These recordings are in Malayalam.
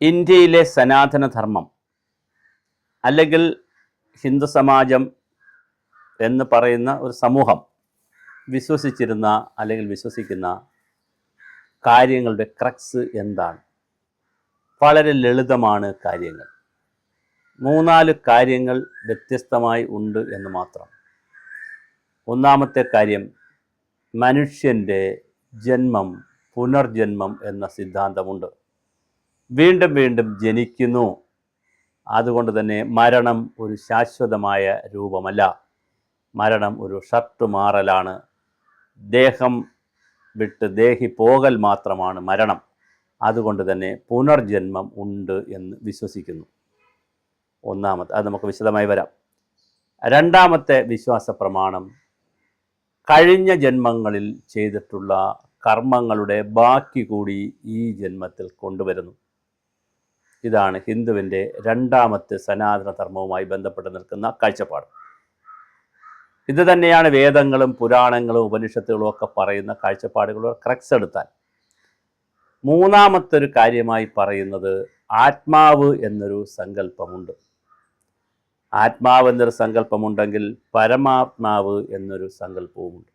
ഇന്ത്യയിലെ സനാതനധർമ്മം അല്ലെങ്കിൽ ഹിന്ദു സമാജം എന്ന് പറയുന്ന ഒരു സമൂഹം വിശ്വസിച്ചിരുന്ന അല്ലെങ്കിൽ വിശ്വസിക്കുന്ന കാര്യങ്ങളുടെ ക്രക്സ് എന്താണ്? വളരെ ലളിതമാണ് കാര്യങ്ങൾ. മൂന്നാൽ കാര്യങ്ങൾ വ്യത്യസ്തമായി ഉണ്ട് എന്ന് മാത്രം. ഒന്നാമത്തെ കാര്യം മനുഷ്യന്റെ ജന്മം പുനർജന്മം എന്ന സിദ്ധാന്തമുണ്ട്. വീണ്ടും വീണ്ടും ജനിക്കുന്നു. അതുകൊണ്ട് തന്നെ മരണം ഒരു ശാശ്വതമായ രൂപമല്ല. മരണം ഒരു ഷർട്ട് മാറലാണ്. ദേഹം വിട്ട് ദേഹി പോകൽ മാത്രമാണ് മരണം. അതുകൊണ്ട് തന്നെ പുനർജന്മം ഉണ്ട് എന്ന് വിശ്വസിക്കുന്നു. ഒന്നാമത്തെ അത് നമുക്ക് വിശദമായി വരാം. രണ്ടാമത്തെ വിശ്വാസ പ്രമാണം കഴിഞ്ഞ ജന്മങ്ങളിൽ ചെയ്തിട്ടുള്ള കർമ്മങ്ങളുടെ ബാക്കി കൂടി ഈ ജന്മത്തിൽ കൊണ്ടുവരുന്നു. ഇതാണ് ഹിന്ദുവിന്റെ രണ്ടാമത്തെ സനാതന ധർമ്മവുമായി ബന്ധപ്പെട്ട് നിൽക്കുന്ന കാഴ്ചപ്പാട്. ഇത് തന്നെയാണ് വേദങ്ങളും പുരാണങ്ങളും ഉപനിഷത്തുകളും ഒക്കെ പറയുന്ന കാഴ്ചപ്പാടുകളോ ക്രക്സ് എടുത്താൽ. മൂന്നാമത്തെ ഒരു കാര്യമായി പറയുന്നത് ആത്മാവ് എന്നൊരു സങ്കല്പമുണ്ട്. ആത്മാവ് എന്നൊരു സങ്കല്പമുണ്ടെങ്കിൽ പരമാത്മാവ് എന്നൊരു സങ്കല്പവുമുണ്ട്.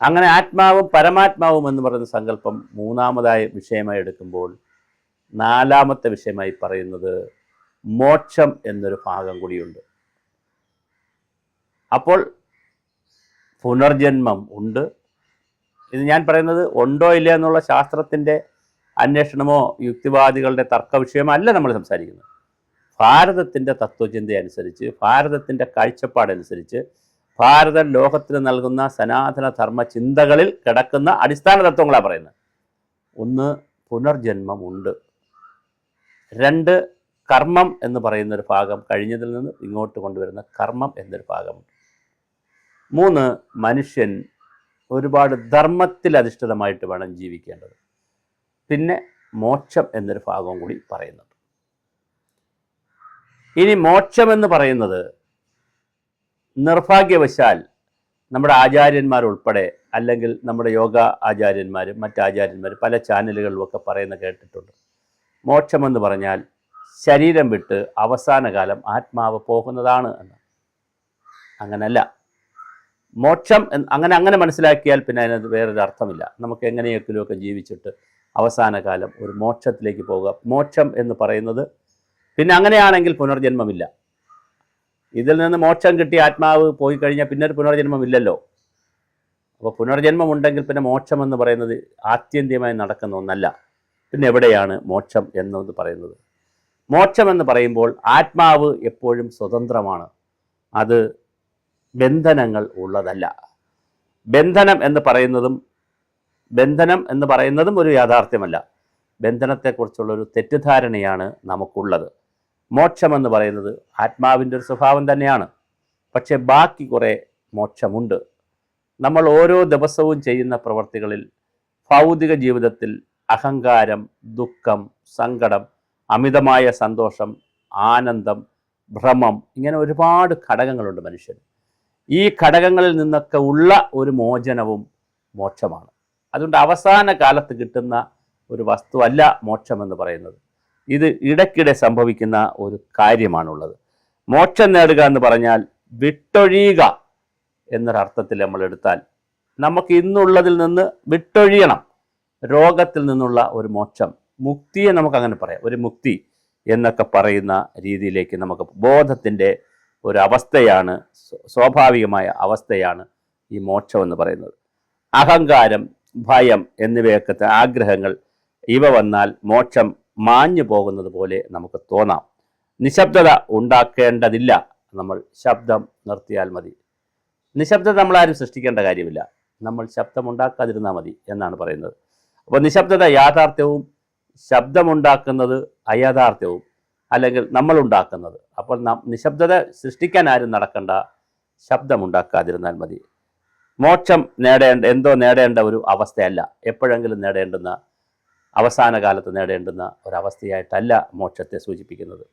അങ്ങനെ ആത്മാവും പരമാത്മാവും എന്ന് പറയുന്ന സങ്കല്പം മൂന്നാമതായ വിഷയമായി എടുക്കുമ്പോൾ നാലാമത്തെ വിഷയമായി പറയുന്നത് മോക്ഷം എന്നൊരു ഭാഗം കൂടിയുണ്ട്. അപ്പോൾ പുനർജന്മം ഉണ്ട്. ഇത് ഞാൻ പറയുന്നത് ഉണ്ടോ ഇല്ല എന്നുള്ള ശാസ്ത്രത്തിന്റെ അന്വേഷണമോ യുക്തിവാദികളുടെ തർക്ക വിഷയമല്ല നമ്മൾ സംസാരിക്കുന്നത്. ഭാരതത്തിന്റെ തത്വചിന്ത അനുസരിച്ച് ഭാരതത്തിന്റെ കാഴ്ചപ്പാടനുസരിച്ച് ഭാരതം ലോകത്തിന് നൽകുന്ന സനാതന ധർമ്മ ചിന്തകളിൽ കിടക്കുന്ന അടിസ്ഥാന തത്വങ്ങളാണ് പറയുന്നത്. ഒന്ന് പുനർജന്മമുണ്ട് രണ്ട് കർമ്മം എന്ന് പറയുന്ന ഒരു ഭാഗം കഴിഞ്ഞതിൽ നിന്ന് ഇങ്ങോട്ട് കൊണ്ടുവരുന്ന കർമ്മം എന്നൊരു ഭാഗമുണ്ട് മൂന്ന് മനുഷ്യൻ ഒരുപാട് ധർമ്മത്തിൽ അധിഷ്ഠിതമായിട്ട് വേണം ജീവിക്കേണ്ടത്. പിന്നെ മോക്ഷം എന്നൊരു ഭാഗവും കൂടി പറയുന്നുണ്ട്. ഇനി മോക്ഷം എന്ന് പറയുന്നത് നിർഭാഗ്യവശാൽ നമ്മുടെ ആചാര്യന്മാർ ഉൾപ്പെടെ അല്ലെങ്കിൽ നമ്മുടെ യോഗ ആചാര്യന്മാർ മറ്റ് പല പല ചാനലുകളിലുമൊക്കെ പറയുന്ന കേട്ടിട്ടുണ്ട്. മോക്ഷമെന്ന് പറഞ്ഞാൽ ശരീരം വിട്ട് അവസാന കാലം ആത്മാവ് പോകുന്നതാണ് എന്ന്. അങ്ങനല്ല. മോക്ഷം അങ്ങനെ അങ്ങനെ മനസ്സിലാക്കിയാൽ പിന്നെ അതിനത് വേറൊരു അർത്ഥമില്ല. നമുക്ക് എങ്ങനെയൊക്കെയൊക്കെ ജീവിച്ചിട്ട് അവസാന കാലം ഒരു മോക്ഷത്തിലേക്ക് പോകുക. മോക്ഷം എന്ന് പറയുന്നത് പിന്നെ അങ്ങനെയാണെങ്കിൽ പുനർജന്മമില്ല. ഇതിൽ നിന്ന് മോക്ഷം കിട്ടി ആത്മാവ് പോയി കഴിഞ്ഞാൽ പിന്നെ ഒരു പുനർജന്മം ഇല്ലല്ലോ അപ്പോൾ പുനർജന്മം ഉണ്ടെങ്കിൽ പിന്നെ മോക്ഷം എന്ന് പറയുന്നത് ആത്യന്തികമായി നടക്കുന്ന ഒന്നല്ല. പിന്നെ എവിടെയാണ് മോക്ഷം എന്നത് പറയുന്നത്? മോക്ഷം എന്ന് പറയുമ്പോൾ ആത്മാവ് എപ്പോഴും സ്വതന്ത്രമാണ്. അത് ബന്ധനങ്ങൾ ഉള്ളതല്ല. ബന്ധനം എന്ന് പറയുന്നതും ബന്ധനം എന്ന് പറയുന്നതും ഒരു യാഥാർത്ഥ്യമല്ല. ബന്ധനത്തെക്കുറിച്ചുള്ള ഒരു തെറ്റിദ്ധാരണയാണ് നമുക്കുള്ളത്. മോക്ഷമെന്ന് പറയുന്നത് ആത്മാവിന്റെ ഒരു സ്വഭാവം തന്നെയാണ്. പക്ഷേ ബാക്കി കുറേ മോക്ഷമുണ്ട്. നമ്മൾ ഓരോ ദിവസവും ചെയ്യുന്ന പ്രവർത്തികളിൽ ഭൗതിക ജീവിതത്തിൽ അഹങ്കാരം ദുഃഖം സങ്കടം അമിതമായ സന്തോഷം ആനന്ദം ഭ്രമം ഇങ്ങനെ ഒരുപാട് ഘടകങ്ങളുണ്ട് മനുഷ്യന്. ഈ ഘടകങ്ങളിൽ നിന്നൊക്കെ ഉള്ള ഒരു മോചനവും മോക്ഷമാണ്. അതുകൊണ്ട് അവസാന കാലത്ത് കിട്ടുന്ന ഒരു വസ്തുവല്ല മോക്ഷമെന്ന് പറയുന്നത്. ഇത് ഇടയ്ക്കിടെ സംഭവിക്കുന്ന ഒരു കാര്യമാണുള്ളത്. മോക്ഷം നേടുക എന്ന് പറഞ്ഞാൽ വിട്ടൊഴിയുക എന്നൊരർത്ഥത്തിൽ നമ്മൾ എടുത്താൽ നമുക്ക് ഇന്നുള്ളതിൽ നിന്ന് വിട്ടൊഴിയണം. രോഗത്തിൽ നിന്നുള്ള ഒരു മോക്ഷം മുക്തിയെ നമുക്ക് അങ്ങനെ പറയാം. ഒരു മുക്തി എന്നൊക്കെ പറയുന്ന രീതിയിലേക്ക് നമുക്ക് ബോധത്തിന്റെ ഒരു അവസ്ഥയാണ് സ്വാഭാവികമായ അവസ്ഥയാണ് ഈ മോക്ഷം എന്ന് പറയുന്നത്. അഹങ്കാരം ഭയം എന്നിവയൊക്കെ ആഗ്രഹങ്ങൾ ഇവ വന്നാൽ മോക്ഷം മാഞ്ഞു പോകുന്നത് പോലെ നമുക്ക് തോന്നാം. നിശബ്ദത ഉണ്ടാക്കേണ്ടതില്ല നമ്മൾ ശബ്ദം നിർത്തിയാൽ മതി. നിശബ്ദത നമ്മളാരും സൃഷ്ടിക്കേണ്ട കാര്യമില്ല. നമ്മൾ ശബ്ദം ഉണ്ടാക്കാതിരുന്നാൽ മതി എന്നാണ് പറയുന്നത്. അപ്പോൾ നിശബ്ദത യാഥാർത്ഥ്യവും ശബ്ദമുണ്ടാക്കുന്നത് അയാഥാർത്ഥ്യവും അല്ലെങ്കിൽ നമ്മൾ ഉണ്ടാക്കുന്നത് അപ്പോൾ നിശബ്ദത സൃഷ്ടിക്കാൻ ആരും നടക്കണ്ട. ശബ്ദമുണ്ടാക്കാതിരുന്നാൽ മതി. മോക്ഷം നേടേണ്ട എന്തോ നേടേണ്ട ഒരു അവസ്ഥയല്ല. എപ്പോഴെങ്കിലും നേടേണ്ടുന്ന അവസാന കാലത്ത് നേടേണ്ടുന്ന ഒരവസ്ഥയായിട്ടല്ല മോക്ഷത്തെ സൂചിപ്പിക്കുന്നത്.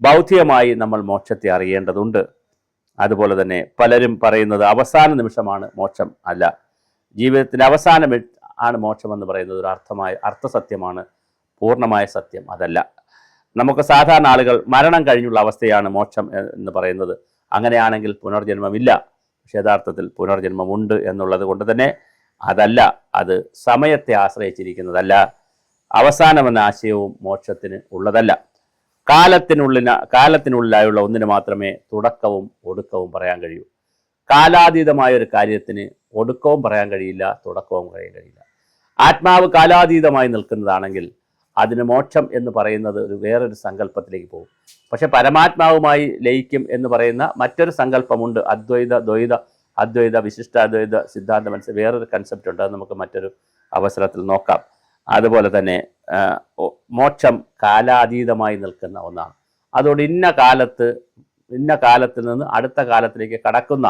ബൗദ്ധികമായി നമ്മൾ മോക്ഷത്തെ അറിയേണ്ടതുണ്ട്. അതുപോലെ തന്നെ പലരും പറയുന്നത് അവസാന നിമിഷമാണ് മോക്ഷം അല്ല. ജീവിതത്തിന്റെ അവസാനം ആണ് മോക്ഷമെന്ന് പറയുന്നത് ഒരു അർത്ഥമായ അർത്ഥസത്യമാണ്. പൂർണമായ സത്യം അതല്ല. നമുക്ക് സാധാരണ ആളുകൾ മരണം കഴിഞ്ഞുള്ള അവസ്ഥയാണ് മോക്ഷം എന്ന് പറയുന്നത്. അങ്ങനെയാണെങ്കിൽ പുനർജന്മമില്ല. പക്ഷെ യഥാർത്ഥത്തിൽ പുനർജന്മമുണ്ട് എന്നുള്ളത് കൊണ്ട് തന്നെ അതല്ല അത് സമയത്തെ ആശ്രയിച്ചിരിക്കുന്നതല്ല. അവസാനമെന്ന ആശയവും മോക്ഷത്തിന് ഉള്ളതല്ല. കാലത്തിനുള്ളിന കാലത്തിനുള്ളിലായുള്ള ഒന്നിന് മാത്രമേ തുടക്കവും ഒടുക്കവും പറയാൻ കഴിയൂ. കാലാതീതമായ ഒരു കാര്യത്തിന് ഒടുക്കവും പറയാൻ കഴിയില്ല തുടക്കവും പറയാൻ കഴിയില്ല. ആത്മാവ് കാലാതീതമായി നിൽക്കുന്നതാണെങ്കിൽ അതിന് മോക്ഷം എന്ന് പറയുന്നത് ഒരു വേറൊരു സങ്കല്പത്തിലേക്ക് പോകും. പക്ഷെ പരമാത്മാവുമായി ലയിക്കും എന്ന് പറയുന്ന മറ്റൊരു സങ്കല്പമുണ്ട്. അദ്വൈത ദ്വൈത അദ്വൈത വിശിഷ്ടാദ്വൈത സിദ്ധാന്തം മനസ്സിൽ വേറൊരു കൺസെപ്റ്റ് ഉണ്ട്. അത് നമുക്ക് മറ്റൊരു അവസരത്തിൽ നോക്കാം. അതുപോലെ തന്നെ മോക്ഷം കാലാതീതമായി നിൽക്കുന്ന ഒന്നാണ്. അതുകൊണ്ട് ഇന്ന കാലത്ത് ഇന്ന കാലത്ത് നിന്ന് അടുത്ത കാലത്തിലേക്ക് കടക്കുന്ന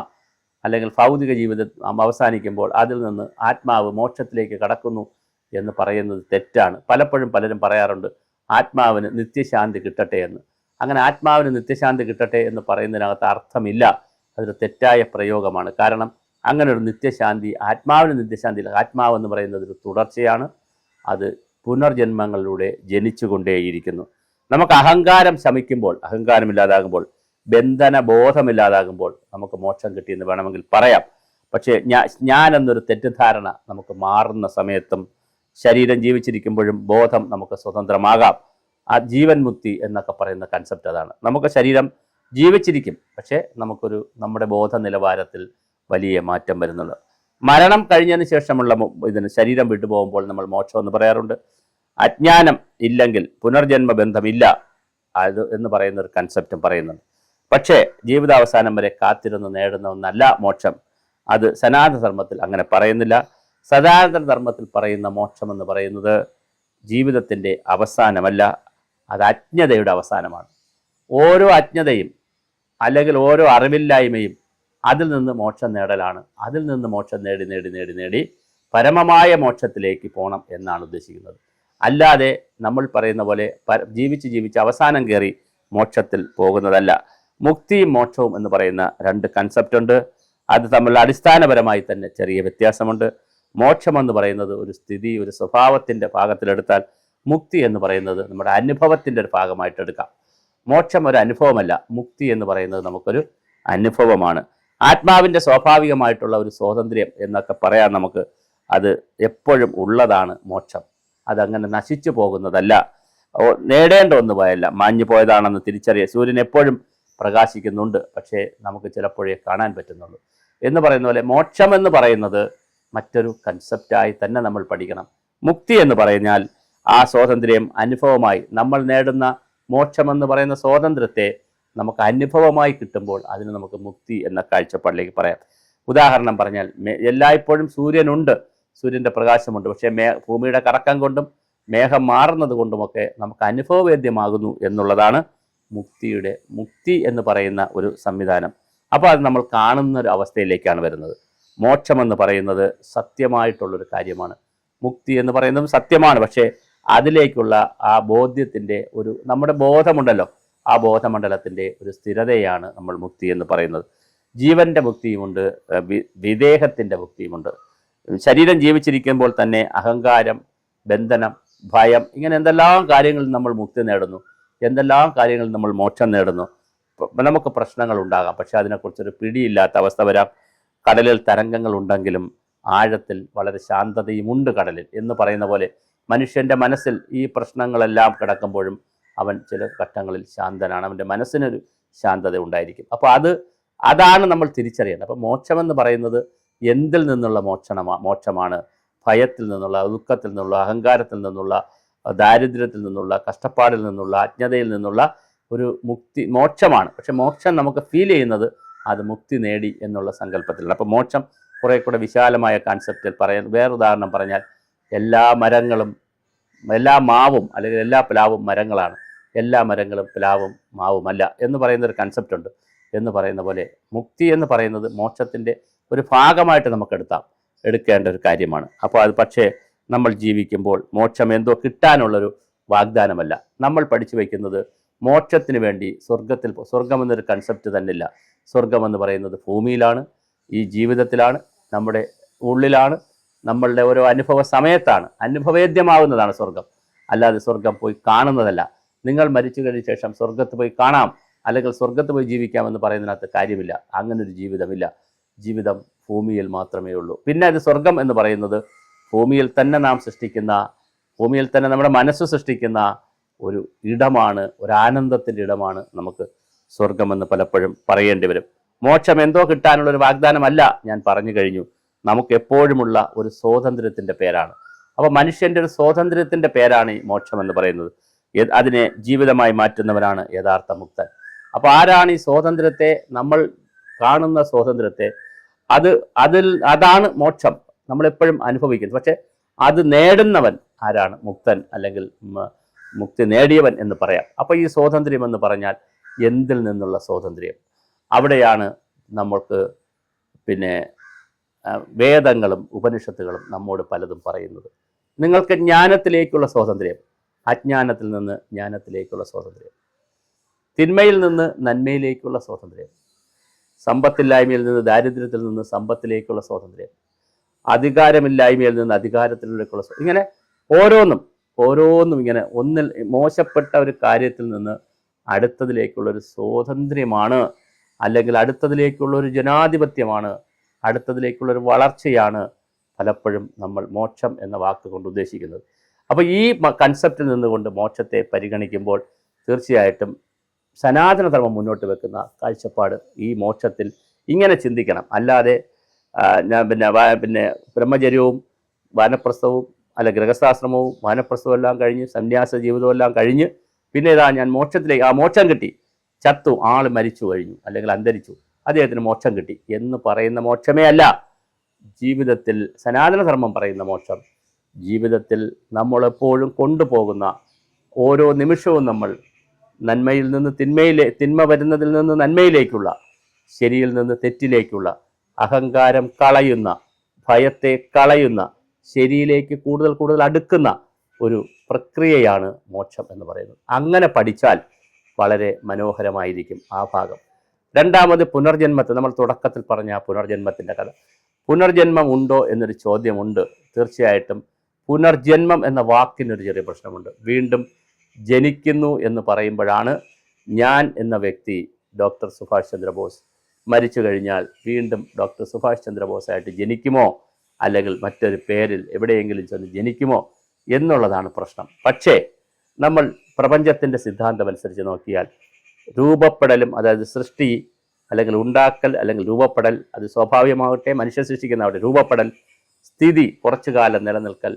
അല്ലെങ്കിൽ ഭൗതിക ജീവിതം അവസാനിക്കുമ്പോൾ അതിൽ നിന്ന് ആത്മാവ് മോക്ഷത്തിലേക്ക് കടക്കുന്നു എന്ന് പറയുന്നത് തെറ്റാണ്. പലപ്പോഴും പലരും പറയാറുണ്ട് ആത്മാവിന് നിത്യശാന്തി കിട്ടട്ടെ എന്ന്. അങ്ങനെ ആത്മാവിന് നിത്യശാന്തി കിട്ടട്ടെ എന്ന് പറയുന്നതിനകത്ത് അർത്ഥമില്ല. അതൊരു തെറ്റായ പ്രയോഗമാണ്. കാരണം അങ്ങനെ ഒരു നിത്യശാന്തി ആത്മാവിന് നിത്യശാന്തി ആത്മാവ് എന്ന് പറയുന്നത് ഒരു തുടർച്ചയാണ്. അത് പുനർജന്മങ്ങളിലൂടെ ജനിച്ചുകൊണ്ടേയിരിക്കുന്നു. നമുക്ക് അഹങ്കാരം ശമിക്കുമ്പോൾ അഹങ്കാരമില്ലാതാകുമ്പോൾ ബന്ധന ബോധമില്ലാതാകുമ്പോൾ നമുക്ക് മോക്ഷം കിട്ടിയെന്ന് വേണമെങ്കിൽ പറയാം. പക്ഷേ ഞാൻ ഞാൻ എന്നൊരു തെറ്റിദ്ധാരണ നമുക്ക് മാറുന്ന സമയത്തും ശരീരം ജീവിച്ചിരിക്കുമ്പോഴും ബോധം നമുക്ക് സ്വതന്ത്രമാകാം. ആ ജീവൻ മുക്തി എന്നൊക്കെ പറയുന്ന കൺസെപ്റ്റ് അതാണ്. നമുക്ക് ശരീരം ജീവിച്ചിരിക്കും പക്ഷേ നമുക്കൊരു നമ്മുടെ ബോധ നിലവാരത്തിൽ വലിയ മാറ്റം വരുന്നുണ്ട്. മരണം കഴിഞ്ഞതിന് ശേഷമുള്ള ഇതിന് ശരീരം വിട്ടുപോകുമ്പോൾ നമ്മൾ മോക്ഷം എന്ന് പറയാറുണ്ട്. അജ്ഞാനം ഇല്ലെങ്കിൽ പുനർജന്മ ബന്ധമില്ല അത് എന്ന് പറയുന്ന ഒരു കൺസെപ്റ്റും പറയുന്നുണ്ട്. പക്ഷേ ജീവിതാവസാനം വരെ കാത്തിരുന്ന് നേടുന്ന ഒന്നല്ല മോക്ഷം. അത് സനാതന ധർമ്മത്തിൽ അങ്ങനെ പറയുന്നില്ല. സനാതന ധർമ്മത്തിൽ പറയുന്ന മോക്ഷം എന്ന് പറയുന്നത് ജീവിതത്തിന്റെ അവസാനമല്ല. അത് അജ്ഞതയുടെ അവസാനമാണ്. ഓരോ അജ്ഞതയും അല്ലെങ്കിൽ ഓരോ അറിവില്ലായ്മയും അതിൽ നിന്ന് മോക്ഷം നേടലാണ്. അതിൽ നിന്ന് മോക്ഷം നേടി നേടി നേടി നേടി പരമമായ മോക്ഷത്തിലേക്ക് പോകണം എന്നാണ് ഉദ്ദേശിക്കുന്നത്. അല്ലാതെ നമ്മൾ പറയുന്ന പോലെ ജീവിച്ച് ജീവിച്ച് അവസാനം കയറി മോക്ഷത്തിൽ പോകുന്നതല്ല. മുക്തിയും മോക്ഷവും എന്ന് പറയുന്ന രണ്ട് കൺസെപ്റ്റ് ഉണ്ട്. അത് തമ്മിൽ അടിസ്ഥാനപരമായി തന്നെ ചെറിയ വ്യത്യാസമുണ്ട്. മോക്ഷം എന്ന് പറയുന്നത് ഒരു സ്ഥിതി ഒരു സ്വഭാവത്തിന്റെ ഭാഗത്തിലെടുത്താൽ മുക്തി എന്ന് പറയുന്നത് നമ്മുടെ അനുഭവത്തിന്റെ ഒരു ഭാഗമായിട്ട് എടുക്കാം. മോക്ഷം ഒരു അനുഭവമല്ല മുക്തി എന്ന് പറയുന്നത് നമുക്കൊരു അനുഭവമാണ്. ആത്മാവിന്റെ സ്വാഭാവികമായിട്ടുള്ള ഒരു സ്വാതന്ത്ര്യം എന്നൊക്കെ പറയാൻ നമുക്ക് അത് എപ്പോഴും ഉള്ളതാണ് മോക്ഷം. അതങ്ങനെ നശിച്ചു പോകുന്നതല്ല. നേടേണ്ട ഒന്ന് പോയല്ല. മാഞ്ഞു പോയതാണെന്ന് തിരിച്ചറിയുക സൂര്യൻ എപ്പോഴും പ്രകാശിക്കുന്നുണ്ട്. പക്ഷേ നമുക്ക് ചിലപ്പോഴേ കാണാൻ പറ്റുന്നുള്ളൂ. എന്ന് പറയുന്ന പോലെ മോക്ഷം എന്ന് പറയുന്നത് മറ്റൊരു കൺസെപ്റ്റായി തന്നെ നമ്മൾ പഠിക്കണം. മുക്തി എന്ന് പറഞ്ഞാൽ ആ സ്വാതന്ത്ര്യം അനുഭവമായി നമ്മൾ നേടുന്ന മോക്ഷമെന്ന് പറയുന്ന സ്വാതന്ത്ര്യത്തെ നമുക്ക് അനുഭവമായി കിട്ടുമ്പോൾ അതിന് നമുക്ക് മുക്തി എന്ന കാഴ്ചപ്പാടിലേക്ക് പറയാം. ഉദാഹരണം പറഞ്ഞാൽ എല്ലായ്പ്പോഴും സൂര്യനുണ്ട്. സൂര്യന്റെ പ്രകാശമുണ്ട്. പക്ഷേ മേ ഭൂമിയുടെ കറക്കം കൊണ്ടും മേഘം മാറുന്നത് കൊണ്ടുമൊക്കെ നമുക്ക് അനുഭവവേദ്യമാകുന്നു എന്നുള്ളതാണ് മുക്തിയുടെ മുക്തി എന്ന് പറയുന്ന ഒരു സംവിധാനം. അപ്പോൾ അത് നമ്മൾ കാണുന്ന ഒരു അവസ്ഥയിലേക്കാണ് വരുന്നത്. മോക്ഷമെന്ന് പറയുന്നത് സത്യമായിട്ടുള്ളൊരു കാര്യമാണ്. മുക്തി എന്ന് പറയുന്നതും സത്യമാണ്. പക്ഷേ അതിലേക്കുള്ള ആ ബോധ്യത്തിന്റെ ഒരു നമ്മുടെ ബോധമുണ്ടല്ലോ. ആ ബോധമണ്ഡലത്തിന്റെ ഒരു സ്ഥിരതയാണ് നമ്മൾ മുക്തി എന്ന് പറയുന്നത്. ജീവന്റെ മുക്തിയുമുണ്ട് വിദേഹത്തിന്റെ മുക്തിയുമുണ്ട്. ശരീരം ജീവിച്ചിരിക്കുമ്പോൾ തന്നെ അഹങ്കാരം ബന്ധനം ഭയം ഇങ്ങനെ എന്തെല്ലാം കാര്യങ്ങളിൽ നമ്മൾ മുക്തി നേടുന്നു. എന്തെല്ലാം കാര്യങ്ങൾ നമ്മൾ മോക്ഷം നേടുന്നു? നമുക്ക് പ്രശ്നങ്ങൾ ഉണ്ടാകാം. പക്ഷെ അതിനെക്കുറിച്ചൊരു പിടിയില്ലാത്ത അവസ്ഥ വരാം. കടലിൽ തരംഗങ്ങൾ ഉണ്ടെങ്കിലും ആഴത്തിൽ വളരെ ശാന്തതയും ഉണ്ട് കടലിൽ എന്ന് പറയുന്ന പോലെ മനുഷ്യന്റെ മനസ്സിൽ ഈ പ്രശ്നങ്ങളെല്ലാം കിടക്കുമ്പോഴും അവൻ ചില ഘട്ടങ്ങളിൽ ശാന്തനാണ്. അവന്റെ മനസ്സിനൊരു ശാന്തത ഉണ്ടായിരിക്കും. അപ്പോൾ അത് അതാണ് നമ്മൾ തിരിച്ചറിയേണ്ടത്. അപ്പോൾ മോക്ഷമെന്ന് പറയുന്നത് എന്തിൽ നിന്നുള്ള മോക്ഷണമാ മോക്ഷമാണ്? ഭയത്തിൽ നിന്നുള്ള ദുഃഖത്തിൽ നിന്നുള്ള അഹങ്കാരത്തിൽ നിന്നുള്ള ദാരിദ്ര്യത്തിൽ നിന്നുള്ള കഷ്ടപ്പാടിൽ നിന്നുള്ള അജ്ഞതയിൽ നിന്നുള്ള ഒരു മുക്തി മോക്ഷമാണ്. പക്ഷെ മോക്ഷം നമുക്ക് ഫീൽ ചെയ്യുന്നത് അത് മുക്തി നേടി എന്നുള്ള സങ്കല്പത്തിലാണ്. അപ്പോൾ മോക്ഷം കുറേ കൂടെ വിശാലമായ കൺസെപ്റ്റിൽ പറയാൻ വേറെ ഉദാഹരണം പറഞ്ഞാൽ എല്ലാ മരങ്ങളും എല്ലാ മാവും അല്ലെങ്കിൽ എല്ലാ പ്ലാവും മരങ്ങളാണ്. എല്ലാ മരങ്ങളും പ്ലാവും മാവുമല്ല എന്ന് പറയുന്ന ഒരു കൺസെപ്റ്റ് ഉണ്ട്. എന്ന് പറയുന്ന പോലെ മുക്തി എന്ന് പറയുന്നത് മോക്ഷത്തിന്റെ ഒരു ഭാഗമായിട്ട് നമുക്ക് എടുത്താം എടുക്കേണ്ട ഒരു കാര്യമാണ്. അപ്പോൾ അത് പക്ഷേ നമ്മൾ ജീവിക്കുമ്പോൾ മോക്ഷം എന്തോ കിട്ടാനുള്ളൊരു വാഗ്ദാനമല്ല. നമ്മൾ പഠിച്ചു വയ്ക്കുന്നത് മോക്ഷത്തിന് വേണ്ടി സ്വർഗത്തിൽ പോ- സ്വർഗം എന്നൊരു കൺസെപ്റ്റ് തന്നെ ഇല്ല സ്വർഗം എന്ന് പറയുന്നത് ഭൂമിയിലാണ് ഈ ജീവിതത്തിലാണ് നമ്മുടെ ഉള്ളിലാണ് നമ്മളുടെ ഓരോ അനുഭവ സമയത്താണ്. അനുഭവേദ്യമാവുന്നതാണ് സ്വർഗം അല്ലാതെ സ്വർഗം പോയി കാണുന്നതല്ല. നിങ്ങൾ മരിച്ചു കഴിഞ്ഞ ശേഷം സ്വർഗത്ത് പോയി കാണാം അല്ലെങ്കിൽ സ്വർഗത്ത് പോയി ജീവിക്കാമെന്ന് പറയുന്നതിനകത്ത് കാര്യമില്ല. അങ്ങനൊരു ജീവിതമില്ല. ജീവിതം ഭൂമിയിൽ മാത്രമേ ഉള്ളൂ. പിന്നെ അത് സ്വർഗം എന്ന് പറയുന്നത് ഭൂമിയിൽ തന്നെ നാം സൃഷ്ടിക്കുന്ന ഭൂമിയിൽ തന്നെ നമ്മുടെ മനസ്സ് സൃഷ്ടിക്കുന്ന ഒരു ഇടമാണ് ഒരു ആനന്ദത്തിന്റെ ഇടമാണ് നമുക്ക് സ്വർഗമെന്ന് പലപ്പോഴും പറയേണ്ടി വരും. മോക്ഷം എന്തോ കിട്ടാനുള്ള ഒരു വാഗ്ദാനമല്ല ഞാൻ പറഞ്ഞു കഴിഞ്ഞു. നമുക്ക് എപ്പോഴുമുള്ള ഒരു സ്വാതന്ത്ര്യത്തിന്റെ പേരാണ്. അപ്പോൾ മനുഷ്യന്റെ ഒരു സ്വാതന്ത്ര്യത്തിന്റെ പേരാണ് ഈ മോക്ഷം എന്ന് പറയുന്നത്. അതിനെ ജീവിതമായി മാറ്റുന്നവനാണ് യഥാർത്ഥ മുക്തൻ. അപ്പോൾ ആരാണ് ഈ സ്വാതന്ത്ര്യത്തെ നമ്മൾ കാണുന്ന സ്വാതന്ത്ര്യത്തെ അത് അതിൽ അതാണ് മോക്ഷം. നമ്മളെപ്പോഴും അനുഭവിക്കുന്നത് പക്ഷെ അത് നേടുന്നവൻ ആരാണ്? മുക്തൻ അല്ലെങ്കിൽ മുക്തി നേടിയവൻ എന്ന് പറയാം. അപ്പോൾ ഈ സ്വാതന്ത്ര്യം എന്ന് പറഞ്ഞാൽ എന്തിൽ നിന്നുള്ള സ്വാതന്ത്ര്യം? അവിടെയാണ് നമ്മൾക്ക് പിന്നെ വേദങ്ങളും ഉപനിഷത്തുകളും നമ്മോട് പലതും പറയുന്നത്. നിങ്ങൾക്ക് ജ്ഞാനത്തിലേക്കുള്ള സ്വാതന്ത്ര്യം അജ്ഞാനത്തിൽ നിന്ന് ജ്ഞാനത്തിലേക്കുള്ള സ്വാതന്ത്ര്യം. തിന്മയിൽ നിന്ന് നന്മയിലേക്കുള്ള സ്വാതന്ത്ര്യം. സമ്പത്തില്ലായ്മയിൽ നിന്ന് ദാരിദ്ര്യത്തിൽ നിന്ന് സമ്പത്തിലേക്കുള്ള സ്വാതന്ത്ര്യം. അധികാരമില്ലായ്മയിൽ നിന്ന് അധികാരത്തിലേക്കുള്ള ഇങ്ങനെ ഓരോന്നും ഓരോന്നും ഇങ്ങനെ ഒന്നിൽ മോശപ്പെട്ട ഒരു കാര്യത്തിൽ നിന്ന് അടുത്തതിലേക്കുള്ള ഒരു സ്വാതന്ത്ര്യമാണ് അല്ലെങ്കിൽ അടുത്തതിലേക്കുള്ള ഒരു ജനാധിപത്യമാണ് അടുത്തതിലേക്കുള്ള ഒരു വളർച്ചയാണ് പലപ്പോഴും നമ്മൾ മോക്ഷം എന്ന വാക്ക് കൊണ്ട് ഉദ്ദേശിക്കുന്നത്. അപ്പോൾ ഈ കൺസെപ്റ്റിൽ നിന്നുകൊണ്ട് മോക്ഷത്തെ പരിഗണിക്കുമ്പോൾ തീർച്ചയായിട്ടും സനാതനധർമ്മം മുന്നോട്ട് വെക്കുന്ന കാഴ്ചപ്പാട് ഈ മോക്ഷത്തിൽ ഇങ്ങനെ ചിന്തിക്കണം. അല്ലാതെ ഞാൻ പിന്നെ പിന്നെ ബ്രഹ്മചര്യവും വാനപ്രസ്ഥവും അല്ല ഗൃഹസ്ഥാശ്രമവും വാനപ്രസ്ഥവും എല്ലാം കഴിഞ്ഞ് സന്യാസ ജീവിതവും എല്ലാം കഴിഞ്ഞ് പിന്നെ ഇതാ ഞാൻ മോക്ഷത്തിലേക്ക് ആ മോക്ഷം കിട്ടി. ചത്തു ആൾ മരിച്ചു കഴിഞ്ഞു അല്ലെങ്കിൽ അന്തരിച്ചു. അദ്ദേഹത്തിന് മോക്ഷം കിട്ടി. എന്ന് പറയുന്ന മോക്ഷമേ അല്ല. ജീവിതത്തിൽ സനാതനധർമ്മം പറയുന്ന മോക്ഷം. ജീവിതത്തിൽ നമ്മളെപ്പോഴും കൊണ്ടുപോകുന്ന ഓരോ നിമിഷവും നമ്മൾ നന്മയിൽ നിന്ന് തിന്മയിലെ തിന്മ വരുന്നതിൽ നിന്ന് നന്മയിലേക്കുള്ള ശരിയിൽ നിന്ന് തെറ്റിലേക്കുള്ള അഹങ്കാരം കളയുന്ന ഭയത്തെ കളയുന്ന ശരിയിലേക്ക് കൂടുതൽ കൂടുതൽ അടുക്കുന്ന ഒരു പ്രക്രിയയാണ് മോക്ഷം എന്ന് പറയുന്നത്. അങ്ങനെ പഠിച്ചാൽ വളരെ മനോഹരമായിരിക്കും ആ ഭാഗം. രണ്ടാമത് പുനർജന്മത്തെ നമ്മൾ തുടക്കത്തിൽ പറഞ്ഞ ആ പുനർജന്മത്തിന്റെ കഥ. പുനർജന്മം ഉണ്ടോ എന്നൊരു ചോദ്യമുണ്ട്. തീർച്ചയായിട്ടും പുനർജന്മം എന്ന വാക്കിനൊരു ചെറിയ പ്രശ്നമുണ്ട്. വീണ്ടും ജനിക്കുന്നു എന്ന് പറയുമ്പോഴാണ് ഞാൻ എന്ന വ്യക്തി ഡോക്ടർ സുഭാഷ് ചന്ദ്രബോസ് മരിച്ചു കഴിഞ്ഞാൽ വീണ്ടും ഡോക്ടർ സുഭാഷ് ചന്ദ്രബോസായിട്ട് ജനിക്കുമോ? അല്ലെങ്കിൽ മറ്റൊരു പേരിൽ എവിടെയെങ്കിലും ചെന്ന് ജനിക്കുമോ? എന്നുള്ളതാണ് പ്രശ്നം. പക്ഷേ നമ്മൾ പ്രപഞ്ചത്തിന്റെ സിദ്ധാന്തം അനുസരിച്ച് നോക്കിയാൽ രൂപപ്പെടലും അതായത് സൃഷ്ടി അല്ലെങ്കിൽ ഉണ്ടാക്കൽ അല്ലെങ്കിൽ രൂപപ്പെടൽ അത് സ്വാഭാവികമാകട്ടെ മനുഷ്യ സൃഷ്ടിക്കുന്നവരുടെ രൂപപ്പെടൽ സ്ഥിതി കുറച്ചു കാലം നിലനിൽക്കൽ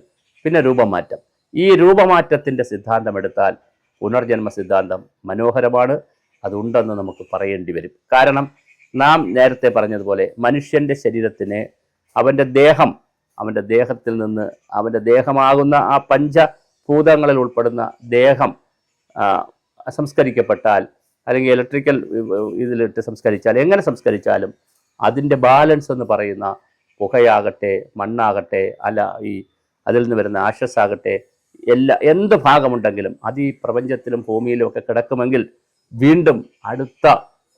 പിന്നെ രൂപമാറ്റം. ഈ രൂപമാറ്റത്തിന്റെ സിദ്ധാന്തം എടുത്താൽ പുനർജന്മ സിദ്ധാന്തം മനോഹരമാണ്. അതുണ്ടെന്ന് നമുക്ക് പറയേണ്ടി വരും. കാരണം നാം നേരത്തെ പറഞ്ഞതുപോലെ മനുഷ്യന്റെ ശരീരത്തിന് അവന്റെ ദേഹം അവന്റെ ദേഹത്തിൽ നിന്ന് അവന്റെ ദേഹമാകുന്ന ആ പഞ്ചഭൂതങ്ങളിൽ ഉൾപ്പെടുന്ന ദേഹം സംസ്കരിക്കപ്പെട്ടാൽ അല്ലെങ്കിൽ ഇലക്ട്രിക്കൽ ഇതിലിട്ട് സംസ്കരിച്ചാൽ എങ്ങനെ സംസ്കരിച്ചാലും അതിന്റെ ബാലൻസ് എന്ന് പറയുന്ന പുകയാകട്ടെ മണ്ണാകട്ടെ അല്ല ഈ അതിൽ നിന്ന് വരുന്ന ആശസ്സാകട്ടെ എല്ലാ എന്ത് ഭാഗമുണ്ടെങ്കിലും അത് ഈ പ്രപഞ്ചത്തിലും ഭൂമിയിലും ഒക്കെ കിടക്കുമെങ്കിൽ വീണ്ടും അടുത്ത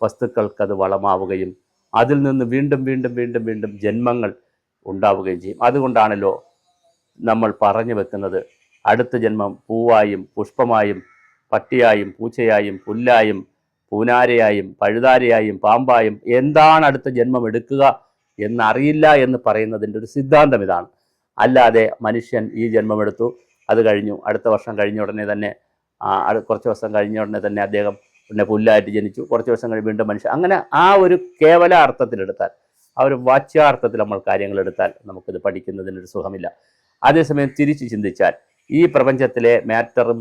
വസ്തുക്കൾക്ക് അത് വളമാവുകയും അതിൽ നിന്ന് വീണ്ടും വീണ്ടും വീണ്ടും വീണ്ടും ജന്മങ്ങൾ ഉണ്ടാവുകയും ചെയ്യും. അതുകൊണ്ടാണല്ലോ നമ്മൾ പറഞ്ഞു വെക്കുന്നത്. അടുത്ത ജന്മം പൂവായും പുഷ്പമായും പട്ടിയായും പൂച്ചയായും പുല്ലായും പൂനാരയായും പഴുതാരയായും പാമ്പായും എന്താണ് അടുത്ത ജന്മം എടുക്കുക എന്നറിയില്ല എന്ന് പറയുന്നതിന്റെ ഒരു സിദ്ധാന്തം ഇതാണ്. അല്ലാതെ മനുഷ്യൻ ഈ ജന്മമെടുത്തു അത് കഴിഞ്ഞു. അടുത്ത വർഷം കഴിഞ്ഞ ഉടനെ തന്നെ കുറച്ച് വർഷം കഴിഞ്ഞ ഉടനെ തന്നെ അദ്ദേഹം പിന്നെ പുല്ലായിട്ട് ജനിച്ചു. കുറച്ച് ദിവസം കഴിഞ്ഞ് വീണ്ടും മനുഷ്യൻ അങ്ങനെ ആ ഒരു കേവല അർത്ഥത്തിലെടുത്താൽ ആ ഒരു വാച്യാർത്ഥത്തിൽ നമ്മൾ കാര്യങ്ങൾ എടുത്താൽ നമുക്കിത് പഠിക്കുന്നതിനൊരു സുഖമില്ല. അതേസമയം തിരിച്ച് ചിന്തിച്ചാൽ ഈ പ്രപഞ്ചത്തിലെ മാറ്ററും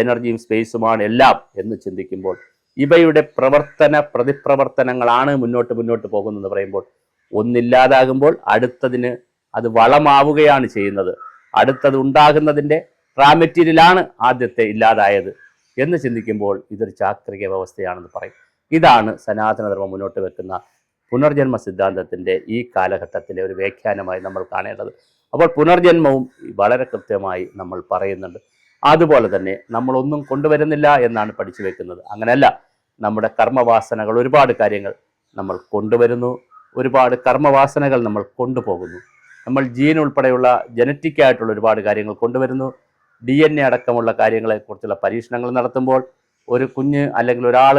എനർജിയും സ്പേസുമാണ് എല്ലാം എന്ന് ചിന്തിക്കുമ്പോൾ ഇവയുടെ പ്രവർത്തന പ്രതിപ്രവർത്തനങ്ങളാണ് മുന്നോട്ട് മുന്നോട്ട് പോകുന്നതെന്ന് പറയുമ്പോൾ ഒന്നില്ലാതാകുമ്പോൾ അടുത്തതിന് അത് വളമാവുകയാണ് ചെയ്യുന്നത്. അടുത്തത് ഉണ്ടാകുന്നതിന്റെ റാ മെറ്റീരിയലാണ് ആദ്യത്തെ ഇല്ലാതായത്. എന്ന് ചിന്തിക്കുമ്പോൾ ഇതൊരു ചാക്രിക വ്യവസ്ഥയാണെന്ന് പറയും. ഇതാണ് സനാതനധർമ്മം മുന്നോട്ട് വെക്കുന്ന പുനർജന്മ സിദ്ധാന്തത്തിന്റെ ഈ കാലഘട്ടത്തിലെ ഒരു വ്യാഖ്യാനമായി നമ്മൾ കാണേണ്ടത്. അപ്പോൾ പുനർജന്മവും വളരെ കൃത്യമായി നമ്മൾ പറയുന്നുണ്ട്. അതുപോലെ തന്നെ നമ്മളൊന്നും കൊണ്ടുവരുന്നില്ല എന്നാണ് പഠിച്ചു വെക്കുന്നത്. അങ്ങനെയല്ല നമ്മുടെ കർമ്മവാസനകൾ ഒരുപാട് കാര്യങ്ങൾ നമ്മൾ കൊണ്ടുവരുന്നു. ഒരുപാട് കർമ്മവാസനകൾ നമ്മൾ കൊണ്ടുപോകുന്നു. നമ്മൾ ജീൻ ഉൾപ്പെടെയുള്ള ജനറ്റിക് ആയിട്ടുള്ള ഒരുപാട് കാര്യങ്ങൾ കൊണ്ടുവരുന്നു. ഡി എൻ എ അടക്കമുള്ള കാര്യങ്ങളെക്കുറിച്ചുള്ള പരീക്ഷണങ്ങൾ നടത്തുമ്പോൾ ഒരു കുഞ്ഞ് അല്ലെങ്കിൽ ഒരാൾ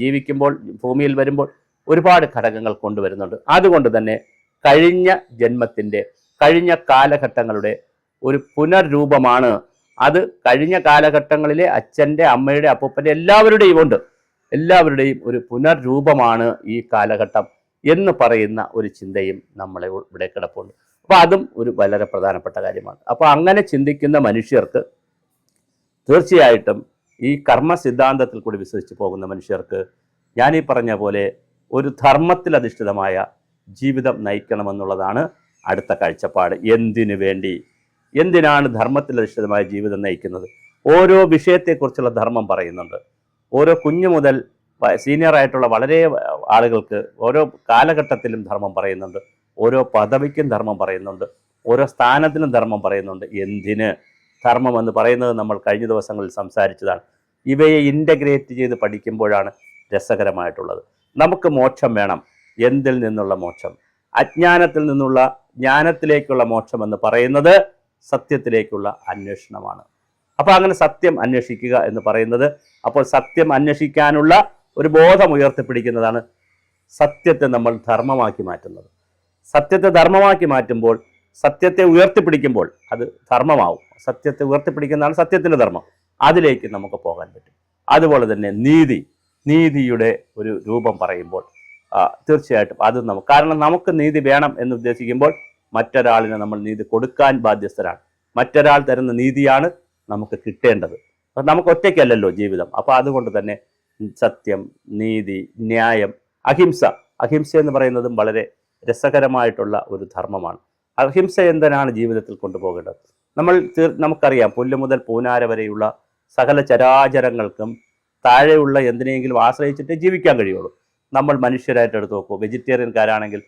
ജീവിക്കുമ്പോൾ ഭൂമിയിൽ വരുമ്പോൾ ഒരുപാട് ഘടകങ്ങൾ കൊണ്ടുവരുന്നുണ്ട്. അതുകൊണ്ട് തന്നെ കഴിഞ്ഞ ജന്മത്തിന്റെ കഴിഞ്ഞ കാലഘട്ടങ്ങളുടെ ഒരു പുനർരൂപമാണ് അത്. കഴിഞ്ഞ കാലഘട്ടങ്ങളിലെ അച്ഛന്റെ അമ്മയുടെ അപ്പൂപ്പന്റെ എല്ലാവരുടെയും ഉണ്ട്. എല്ലാവരുടെയും ഒരു പുനർരൂപമാണ് ഈ കാലഘട്ടം എന്ന് പറയുന്ന ഒരു ചിന്തയും നമ്മളെ ഇവിടെ കിടപ്പുണ്ട്. അപ്പോൾ അതും ഒരു വളരെ പ്രധാനപ്പെട്ട കാര്യമാണ്. അപ്പോൾ അങ്ങനെ ചിന്തിക്കുന്ന മനുഷ്യർക്ക് തീർച്ചയായിട്ടും ഈ കർമ്മ സിദ്ധാന്തത്തിൽ കൂടി വിശ്വസിച്ച് പോകുന്ന മനുഷ്യർക്ക് ഈ പറഞ്ഞ പോലെ ഒരു ധർമ്മത്തിൽ അധിഷ്ഠിതമായ ജീവിതം നയിക്കണമെന്നുള്ളതാണ് അടുത്ത കാഴ്ചപ്പാട്. എന്തിനു വേണ്ടി? എന്തിനാണ് ധർമ്മത്തിൽ അധിഷ്ഠിതമായ ജീവിതം നയിക്കുന്നത്? ഓരോ വിഷയത്തെക്കുറിച്ചുള്ള ധർമ്മം പറയുന്നുണ്ട്. ഓരോ കുഞ്ഞു മുതൽ സീനിയർ ആയിട്ടുള്ള വളരെ ആളുകൾക്ക് ഓരോ കാലഘട്ടത്തിലും ധർമ്മം പറയുന്നുണ്ട്. ഓരോ പദവിക്കും ധർമ്മം പറയുന്നുണ്ട് ഓരോ സ്ഥാനത്തിനും ധർമ്മം പറയുന്നുണ്ട്. എന്തിന്? ധർമ്മം എന്ന് പറയുന്നത് നമ്മൾ കഴിഞ്ഞ ദിവസങ്ങളിൽ സംസാരിച്ചതാണ്. ഇവയെ ഇന്റഗ്രേറ്റ് ചെയ്ത് പഠിക്കുമ്പോഴാണ് രസകരമായിട്ടുള്ളത്. നമുക്ക് മോക്ഷം വേണം. എന്തിൽ നിന്നുള്ള മോക്ഷം? അജ്ഞാനത്തിൽ നിന്നുള്ള ജ്ഞാനത്തിലേക്കുള്ള മോക്ഷം എന്ന് പറയുന്നത് സത്യത്തിലേക്കുള്ള അന്വേഷണമാണ്. അപ്പോൾ അങ്ങനെ സത്യം അന്വേഷിക്കുക എന്ന് പറയുന്നത് അപ്പോൾ സത്യം അന്വേഷിക്കാനുള്ള ഒരു ബോധം ഉയർത്തിപ്പിടിക്കുന്നതാണ് സത്യത്തെ നമ്മൾ ധർമ്മമാക്കി മാറ്റുന്നത്. സത്യത്തെ ധർമ്മമാക്കി മാറ്റുമ്പോൾ സത്യത്തെ ഉയർത്തിപ്പിടിക്കുമ്പോൾ അത് ധർമ്മമാവും. സത്യത്തെ ഉയർത്തിപ്പിടിക്കുന്നതാണ് സത്യത്തിന്റെ ധർമ്മം. അതിലേക്ക് നമുക്ക് പോകാൻ പറ്റും. അതുപോലെ തന്നെ നീതി. നീതിയുടെ ഒരു രൂപം പറയുമ്പോൾ തീർച്ചയായിട്ടും അത് നമുക്ക് കാരണം നമുക്ക് നീതി വേണം എന്ന് ഉദ്ദേശിക്കുമ്പോൾ മറ്റൊരാളിന് നമ്മൾ നീതി കൊടുക്കാൻ ബാധ്യസ്ഥരാണ്. മറ്റൊരാൾ തരുന്ന നീതിയാണ് നമുക്ക് കിട്ടേണ്ടത്. അപ്പം നമുക്ക് ഒറ്റയ്ക്കല്ലല്ലോ ജീവിതം. അപ്പോൾ അതുകൊണ്ട് തന്നെ സത്യം നീതി ന്യായം അഹിംസ. അഹിംസ എന്ന് പറയുന്നതും വളരെ രസകരമായിട്ടുള്ള ഒരു ധർമ്മമാണ്. അഹിംസ എന്തിനാണ് ജീവിതത്തിൽ കൊണ്ടുപോകേണ്ടത്. നമ്മൾ തീർ- നമുക്കറിയാം പുല്ല് മുതൽ പൂനാര വരെയുള്ള സകല ചരാചരങ്ങൾക്കും താഴെയുള്ള എന്തിനെങ്കിലും ആശ്രയിച്ചിട്ട് ജീവിക്കാൻ കഴിയുള്ളൂ. നമ്മൾ മനുഷ്യരായിട്ട് എടുത്ത് നോക്കൂ. വെജിറ്റേറിയൻകാരാണെങ്കിൽ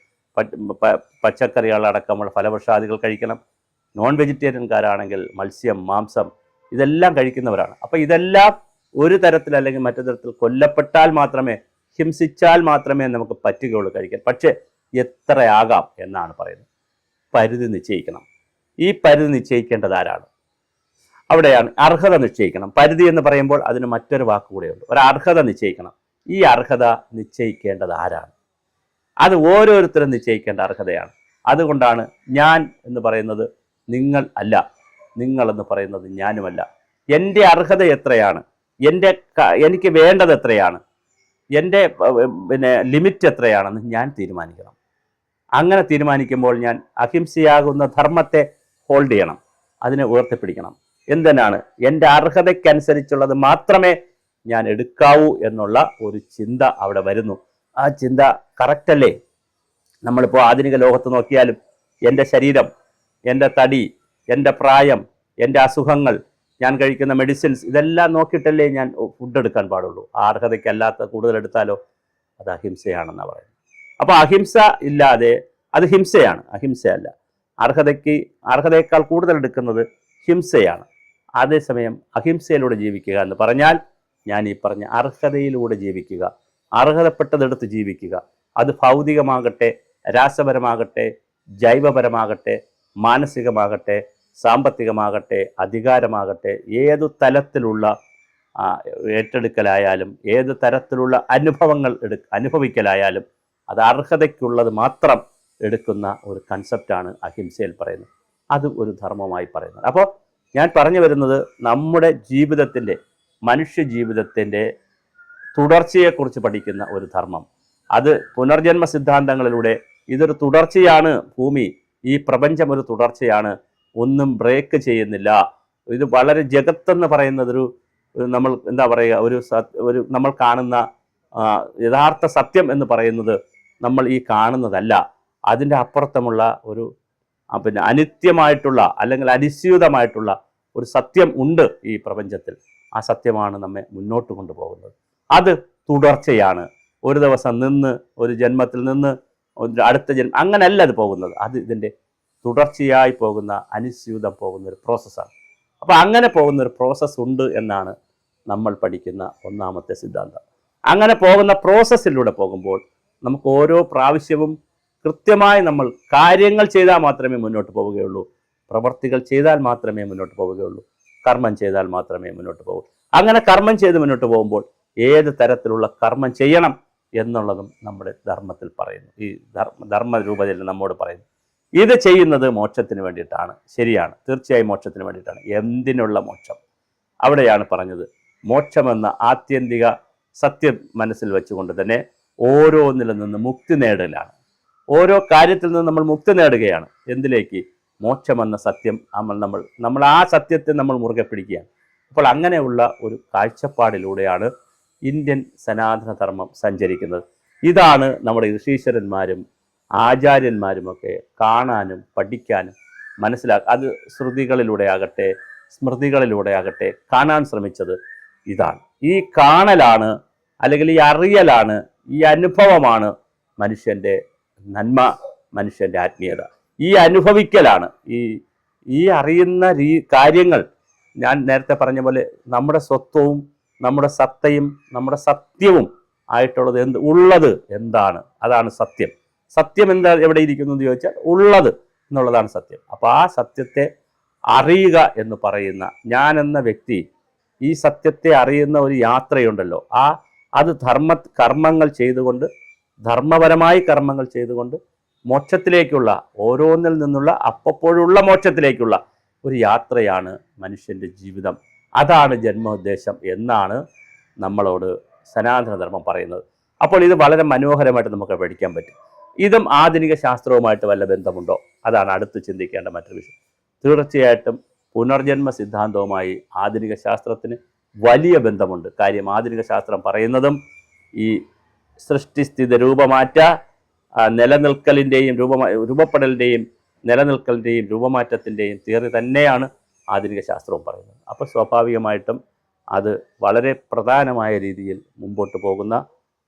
പച്ചക്കറികളടക്കമുള്ള ഫലവൃക്ഷാദികൾ കഴിക്കണം. നോൺ വെജിറ്റേറിയൻകാരാണെങ്കിൽ മത്സ്യം മാംസം ഇതെല്ലാം കഴിക്കുന്നവരാണ്. അപ്പോൾ ഇതെല്ലാം ഒരു തരത്തിൽ അല്ലെങ്കിൽ മറ്റു തരത്തിൽ കൊല്ലപ്പെട്ടാൽ മാത്രമേ ഹിംസിച്ചാൽ മാത്രമേ നമുക്ക് പറ്റുകയുള്ളൂ കഴിക്കാൻ. പക്ഷേ എത്രയാകാം എന്നാണ് പറയുന്നത്. പരിധി നിശ്ചയിക്കണം. ഈ പരിധി നിശ്ചയിക്കേണ്ടത് ആരാണ്? അവിടെയാണ് അർഹത നിശ്ചയിക്കണം. പരിധി എന്ന് പറയുമ്പോൾ അതിന് മറ്റൊരു വാക്ക് കൂടെയുണ്ട്. ഒരു അർഹത നിശ്ചയിക്കണം. ഈ അർഹത നിശ്ചയിക്കേണ്ടത് ആരാണ്? അത് ഓരോരുത്തരും നിശ്ചയിക്കേണ്ട അർഹതയാണ്. അതുകൊണ്ടാണ് ഞാൻ എന്ന് പറയുന്നത് നിങ്ങൾ അല്ല. നിങ്ങൾ എന്ന് പറയുന്നത് ഞാനുമല്ല. എന്റെ അർഹത എത്രയാണ്? എന്റെ എനിക്ക് വേണ്ടത് എത്രയാണ്? എന്റെ പിന്നെ ലിമിറ്റ് എത്രയാണെന്ന് ഞാൻ തീരുമാനിക്കണം. അങ്ങനെ തീരുമാനിക്കുമ്പോൾ ഞാൻ അഹിംസയാകുന്ന ധർമ്മത്തെ ഹോൾഡ് ചെയ്യണം. അതിനെ ഉയർത്തിപ്പിടിക്കണം. എന്തിനാണ്? എന്റെ അർഹതയ്ക്കനുസരിച്ചുള്ളത് മാത്രമേ ഞാൻ എടുക്കാവൂ എന്നുള്ള ഒരു ചിന്ത അവിടെ വരുന്നു. ആ ചിന്ത കറക്റ്റല്ലേ നമ്മളിപ്പോൾ ആധുനിക ലോകത്ത് നോക്കിയാലും എന്റെ ശരീരം എന്റെ തടി എന്റെ പ്രായം എന്റെ അസുഖങ്ങൾ ഞാൻ കഴിക്കുന്ന മെഡിസിൻസ് ഇതെല്ലാം നോക്കിയിട്ടല്ലേ ഞാൻ ഫുഡ് എടുക്കാൻ പാടുള്ളൂ. ആ അർഹതയ്ക്കല്ലാത്ത കൂടുതൽ എടുത്താലോ അത് അഹിംസയാണെന്നാണ് പറയുന്നത്. അപ്പോൾ അഹിംസ ഇല്ലാതെ അത് ഹിംസയാണ്. അഹിംസയല്ല. അർഹതയ്ക്ക് അർഹതയേക്കാൾ കൂടുതൽ എടുക്കുന്നത് ഹിംസയാണ്. അതേസമയം അഹിംസയിലൂടെ ജീവിക്കുക എന്ന് പറഞ്ഞാൽ ഞാൻ ഈ പറഞ്ഞ അർഹതയിലൂടെ ജീവിക്കുക അർഹതപ്പെട്ടതെടുത്ത് ജീവിക്കുക. അത് ഭൗതികമാകട്ടെ രാസപരമാകട്ടെ ജൈവപരമാകട്ടെ മാനസികമാകട്ടെ സാമ്പത്തികമാകട്ടെ അധികാരമാകട്ടെ ഏതു തലത്തിലുള്ള ഏറ്റെടുക്കലായാലും ഏത് തരത്തിലുള്ള അനുഭവങ്ങൾ എടു അനുഭവിക്കലായാലും അത് അർഹതയ്ക്കുള്ളത് മാത്രം എടുക്കുന്ന ഒരു കൺസെപ്റ്റാണ് അഹിംസയിൽ പറയുന്നത്. അത് ഒരു ധർമ്മമായി പറയുന്നത്. അപ്പോൾ ഞാൻ പറഞ്ഞു വരുന്നത് നമ്മുടെ ജീവിതത്തിന്റെ മനുഷ്യ ജീവിതത്തിന്റെ തുടർച്ചയെക്കുറിച്ച് പഠിക്കുന്ന ഒരു ധർമ്മം. അത് പുനർജന്മ സിദ്ധാന്തങ്ങളിലൂടെ ഇതൊരു തുടർച്ചയാണ് ഭൂമി ഈ പ്രപഞ്ചം ഒരു തുടർച്ചയാണ് ഒന്നും ബ്രേക്ക് ചെയ്യുന്നില്ല. ഇത് വളരെ ജഗത്തെന്ന് പറയുന്നതൊരു നമ്മൾ എന്താ പറയുക ഒരു ഒരു നമ്മൾ കാണുന്ന യഥാർത്ഥ സത്യം എന്ന് പറയുന്നത് നമ്മൾ ഈ കാണുന്നതല്ല. അതിന്റെ അപ്പുറത്തുമുള്ള ഒരു പിന്നെ അനിത്യമായിട്ടുള്ള അല്ലെങ്കിൽ അനിശ്ചിതമായിട്ടുള്ള ഒരു സത്യം ഉണ്ട് ഈ പ്രപഞ്ചത്തിൽ. ആ സത്യമാണ് നമ്മെ മുന്നോട്ട് കൊണ്ടുപോകുന്നത്. അത് തുടർച്ചയാണ്. ഒരു ദിവസം നിന്ന് ഒരു ജന്മത്തിൽ നിന്ന് അടുത്ത ജന്മം അങ്ങനെയല്ല അത് പോകുന്നത്. അത് ഇതിന്റെ തുടർച്ചയായി പോകുന്ന അനിശ്ചിതം പോകുന്ന ഒരു പ്രോസസ്സാണ് അപ്പോൾ അങ്ങനെ പോകുന്ന ഒരു പ്രോസസ്സ് ഉണ്ട് എന്നാണ് നമ്മൾ പഠിക്കുന്ന ഒന്നാമത്തെ സിദ്ധാന്തം. അങ്ങനെ പോകുന്ന പ്രോസസ്സിലൂടെ പോകുമ്പോൾ നമുക്ക് ഓരോ പ്രാവശ്യവും കൃത്യമായി നമ്മൾ കാര്യങ്ങൾ ചെയ്താൽ മാത്രമേ മുന്നോട്ട് പോവുകയുള്ളൂ. പ്രവർത്തികൾ ചെയ്താൽ മാത്രമേ മുന്നോട്ട് പോവുകയുള്ളൂ. കർമ്മം ചെയ്താൽ മാത്രമേ മുന്നോട്ട് പോകൂ അങ്ങനെ കർമ്മം ചെയ്ത് മുന്നോട്ട് പോകുമ്പോൾ ഏത് തരത്തിലുള്ള കർമ്മം ചെയ്യണം എന്നുള്ളതും നമ്മുടെ ധർമ്മത്തിൽ പറയുന്നു. ഈ ധർമ്മ ധർമ്മ രൂപതയിൽ നമ്മോട് പറയുന്നു. ഇത് ചെയ്യുന്നത് മോക്ഷത്തിന് വേണ്ടിയിട്ടാണ്. ശരിയാണ്. തീർച്ചയായും മോക്ഷത്തിന് വേണ്ടിയിട്ടാണ്. എന്തിനുള്ള മോക്ഷം? അവിടെയാണ് പറഞ്ഞത്. മോക്ഷമെന്ന ആത്യന്തിക സത്യം മനസ്സിൽ വെച്ചുകൊണ്ട് തന്നെ ഓരോന്നിലും നിന്ന് മുക്തി നേടലാണ്. ഓരോ കാര്യത്തിൽ നിന്ന് നമ്മൾ മുക്തി നേടുകയാണ്. എന്തിലേക്ക്? മോക്ഷമെന്ന സത്യം നമ്മൾ നമ്മൾ നമ്മൾ ആ സത്യത്തെ നമ്മൾ മുറുകെ പിടിക്കുകയാണ്. അപ്പോൾ അങ്ങനെയുള്ള ഒരു കാഴ്ചപ്പാടിലൂടെയാണ് ഇന്ത്യൻ സനാതനധർമ്മം സഞ്ചരിക്കുന്നത്. ഇതാണ് നമ്മുടെ ഋഷീശ്വരന്മാരും ആചാര്യന്മാരുമൊക്കെ കാണാനും പഠിക്കാനും മനസ്സിലാക്കുക അത് ശ്രുതികളിലൂടെ ആകട്ടെ സ്മൃതികളിലൂടെ ആകട്ടെ കാണാൻ ശ്രമിച്ചത് ഇതാണ്. ഈ കാണലാണ് അല്ലെങ്കിൽ ഈ അറിയലാണ് ഈ അനുഭവമാണ് മനുഷ്യന്റെ നന്മ മനുഷ്യന്റെ ആത്മീയത. ഈ അനുഭവിക്കലാണ്. ഈ ഈ അറിയുന്ന രീ കാര്യങ്ങൾ ഞാൻ നേരത്തെ പറഞ്ഞ പോലെ നമ്മുടെ സ്വത്വവും നമ്മുടെ സത്തയും നമ്മുടെ സത്യവും ആയിട്ടുള്ളത് എന്ത് ഉള്ളത് എന്താണ്? അതാണ് സത്യം. സത്യം എന്താ എവിടെ ഇരിക്കുന്നു എന്ന് ചോദിച്ചാൽ ഉള്ളത് എന്നുള്ളതാണ് സത്യം. അപ്പോൾ ആ സത്യത്തെ അറിയുക എന്ന് പറയുന്ന ഞാൻ എന്ന വ്യക്തി ഈ സത്യത്തെ അറിയുന്ന ഒരു യാത്രയുണ്ടല്ലോ ആ അത് ധർമ്മ കർമ്മങ്ങൾ ചെയ്തുകൊണ്ട് ധർമ്മപരമായി കർമ്മങ്ങൾ ചെയ്തുകൊണ്ട് മോക്ഷത്തിലേക്കുള്ള ഓരോന്നിൽ നിന്നുള്ള അപ്പപ്പോഴുള്ള മോക്ഷത്തിലേക്കുള്ള ഒരു യാത്രയാണ് മനുഷ്യന്റെ ജീവിതം. അതാണ് ജന്മോദ്ദേശം എന്നാണ് നമ്മളോട് സനാതനധർമ്മം പറയുന്നത്. അപ്പോൾ ഇത് വളരെ മനോഹരമായിട്ട് നമുക്ക് പഠിക്കാൻ പറ്റും. ഇതും ആധുനിക ശാസ്ത്രവുമായിട്ട് വല്ല ബന്ധമുണ്ടോ? അതാണ് അടുത്ത് ചിന്തിക്കേണ്ട മറ്റൊരു വിഷയം. തീർച്ചയായിട്ടും പുനർജന്മ സിദ്ധാന്തവുമായി ആധുനിക ശാസ്ത്രത്തിന് വലിയ ബന്ധമുണ്ട്. കാര്യം ആധുനിക ശാസ്ത്രം പറയുന്നതും ഈ സൃഷ്ടിസ്ഥിത രൂപമാറ്റ നിലനിൽക്കലിന്റെയും രൂപമാ രൂപപ്പെടലിന്റെയും നിലനിൽക്കലിന്റെയും രൂപമാറ്റത്തിന്റെയും തിയറി തന്നെയാണ് ആധുനിക ശാസ്ത്രവും പറയുന്നത്. അപ്പോൾ സ്വാഭാവികമായിട്ടും അത് വളരെ പ്രധാനമായ രീതിയിൽ മുമ്പോട്ട് പോകുന്ന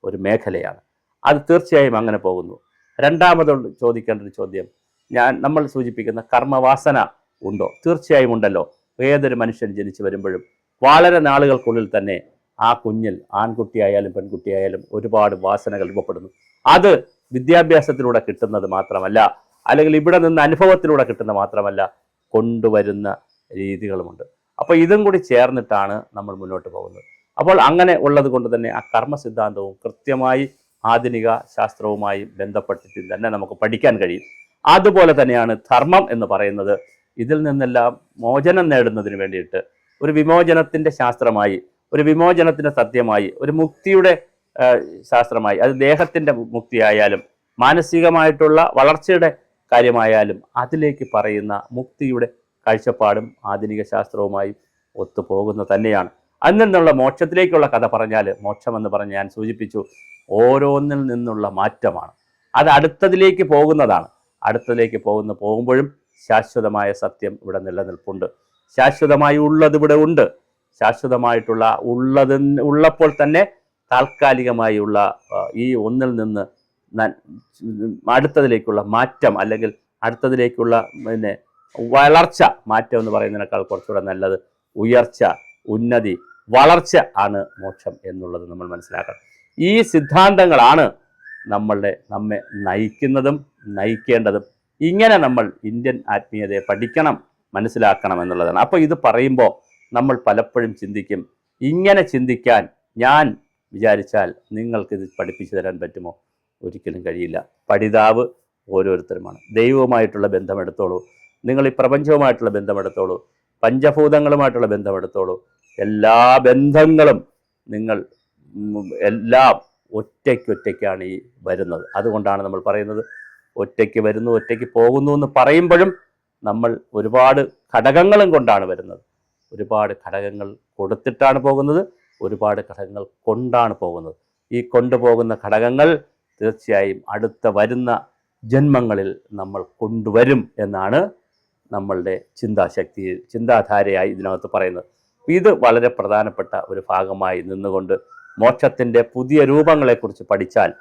ഒരു മേഖലയാണ്. അത് തീർച്ചയായും അങ്ങനെ പോകുന്നു. രണ്ടാമത് ചോദിക്കേണ്ട ഒരു ചോദ്യം ഞാൻ നമ്മൾ സൂചിപ്പിക്കുന്ന കർമ്മവാസന ഉണ്ടോ? തീർച്ചയായും ഉണ്ടല്ലോ. ഏതൊരു മനുഷ്യൻ ജനിച്ചു വരുമ്പോഴും വളരെ നാളുകൾക്കുള്ളിൽ തന്നെ ആ കുഞ്ഞിൽ ആൺകുട്ടിയായാലും പെൺകുട്ടിയായാലും ഒരുപാട് വാസനകൾ രൂപപ്പെടുന്നു. അത് വിദ്യാഭ്യാസത്തിലൂടെ കിട്ടുന്നത് മാത്രമല്ല അല്ലെങ്കിൽ ഇവിടെ നിന്ന് അനുഭവത്തിലൂടെ കിട്ടുന്ന മാത്രമല്ല കൊണ്ടുവരുന്ന രീതികളുമുണ്ട്. അപ്പോൾ ഇതും കൂടി ചേർന്നിട്ടാണ് നമ്മൾ മുന്നോട്ട് പോകുന്നത്. അപ്പോൾ അങ്ങനെ ഉള്ളത് കൊണ്ട് തന്നെ ആ കർമ്മ സിദ്ധാന്തവും കൃത്യമായി ആധുനിക ശാസ്ത്രവുമായി ബന്ധപ്പെട്ടിട്ട് തന്നെ നമുക്ക് പഠിക്കാൻ കഴിയും. അതുപോലെ തന്നെയാണ് ധർമ്മം എന്ന് പറയുന്നത്. ഇതിൽ നിന്നെല്ലാം മോചനം നേടുന്നതിന് വേണ്ടിയിട്ട് ഒരു വിമോചനത്തിന്റെ ശാസ്ത്രമായി ഒരു വിമോചനത്തിന്റെ സത്യമായി ഒരു മുക്തിയുടെ ശാസ്ത്രമായി അത് ദേഹത്തിന്റെ മുക്തിയായാലും മാനസികമായിട്ടുള്ള വളർച്ചയുടെ കാര്യമായാലും അതിലേക്ക് പറയുന്ന മുക്തിയുടെ കാഴ്ചപ്പാടും ആധുനിക ശാസ്ത്രവുമായി ഒത്തുപോകുന്ന തന്നെയാണ്. അതിൽ നിന്നുള്ള മോക്ഷത്തിലേക്കുള്ള കഥ പറഞ്ഞാൽ മോക്ഷമെന്ന് പറഞ്ഞ് ഞാൻ സൂചിപ്പിച്ചു ഓരോന്നിൽ നിന്നുള്ള മാറ്റമാണ്. അത് അടുത്തതിലേക്ക് പോകുന്നതാണ്. അടുത്തതിലേക്ക് പോകുന്ന പോകുമ്പോഴും ശാശ്വതമായ സത്യം ഇവിടെ നിലനിൽപ്പുണ്ട്. ശാശ്വതമായി ഉള്ളത് ഇവിടെ ഉണ്ട്. ശാശ്വതമായിട്ടുള്ള ഉള്ളത് ഉള്ളപ്പോൾ തന്നെ താൽക്കാലികമായുള്ള ഈ ഒന്നിൽ നിന്ന് അടുത്തതിലേക്കുള്ള മാറ്റം അല്ലെങ്കിൽ അടുത്തതിലേക്കുള്ള പിന്നെ വളർച്ച മാറ്റം എന്ന് പറയുന്നതിനേക്കാൾ കുറച്ചുകൂടെ നല്ലത് ഉയർച്ച ഉന്നതി വളർച്ച ആണ് മോക്ഷം എന്നുള്ളത് നമ്മൾ മനസ്സിലാക്കണം. ഈ സിദ്ധാന്തങ്ങളാണ് നമ്മളുടെ നമ്മെ നയിക്കുന്നതും നയിക്കേണ്ടതും. ഇങ്ങനെ നമ്മൾ ഇന്ത്യൻ ആത്മീയതയെ പഠിക്കണം. മനസ്സിലാക്കണം എന്നുള്ളതാണ്. അപ്പോൾ ഇത് പറയുമ്പോൾ നമ്മൾ പലപ്പോഴും ചിന്തിക്കും ഇങ്ങനെ ചിന്തിക്കാൻ ഞാൻ വിചാരിച്ചാൽ ഇത് പഠിപ്പിച്ചു തരാൻ പറ്റുമോ? ഒരിക്കലും കഴിയില്ല. പഠിതാവ് ഓരോരുത്തരുമാണ്. ദൈവവുമായിട്ടുള്ള ബന്ധമെടുത്തോളൂ. നിങ്ങൾ ഈ പ്രപഞ്ചവുമായിട്ടുള്ള ബന്ധമെടുത്തോളൂ. പഞ്ചഭൂതങ്ങളുമായിട്ടുള്ള ബന്ധമെടുത്തോളൂ. എല്ലാ ബന്ധങ്ങളും നിങ്ങൾ എല്ലാം ഒറ്റയ്ക്കൊറ്റയ്ക്കാണ് ഈ വരുന്നത്. അതുകൊണ്ടാണ് നമ്മൾ പറയുന്നത് ഒറ്റയ്ക്ക് വരുന്നു ഒറ്റയ്ക്ക് പോകുന്നു എന്ന് പറയുമ്പോഴും നമ്മൾ ഒരുപാട് ഘടകങ്ങളും കൊണ്ടാണ് വരുന്നത്. ഒരുപാട് ഘടകങ്ങൾ കൊടുത്തിട്ടാണ് പോകുന്നത് ഒരുപാട് ഘടകങ്ങൾ കൊണ്ടാണ് പോകുന്നത്. ഈ കൊണ്ടുപോകുന്ന ഘടകങ്ങൾ തീർച്ചയായും അടുത്ത വരുന്ന ജന്മങ്ങളിൽ നമ്മൾ കൊണ്ടുവരും എന്നാണ് നമ്മളുടെ ചിന്താശക്തി ചിന്താധാരയായി ഇതിനകത്ത് പറയുന്നത്. ഇത് വളരെ പ്രധാനപ്പെട്ട ഒരു ഭാഗമായി നിന്നുകൊണ്ട് മോക്ഷത്തിന്റെ പുതിയ രൂപങ്ങളെക്കുറിച്ച് പഠിച്ചാൽ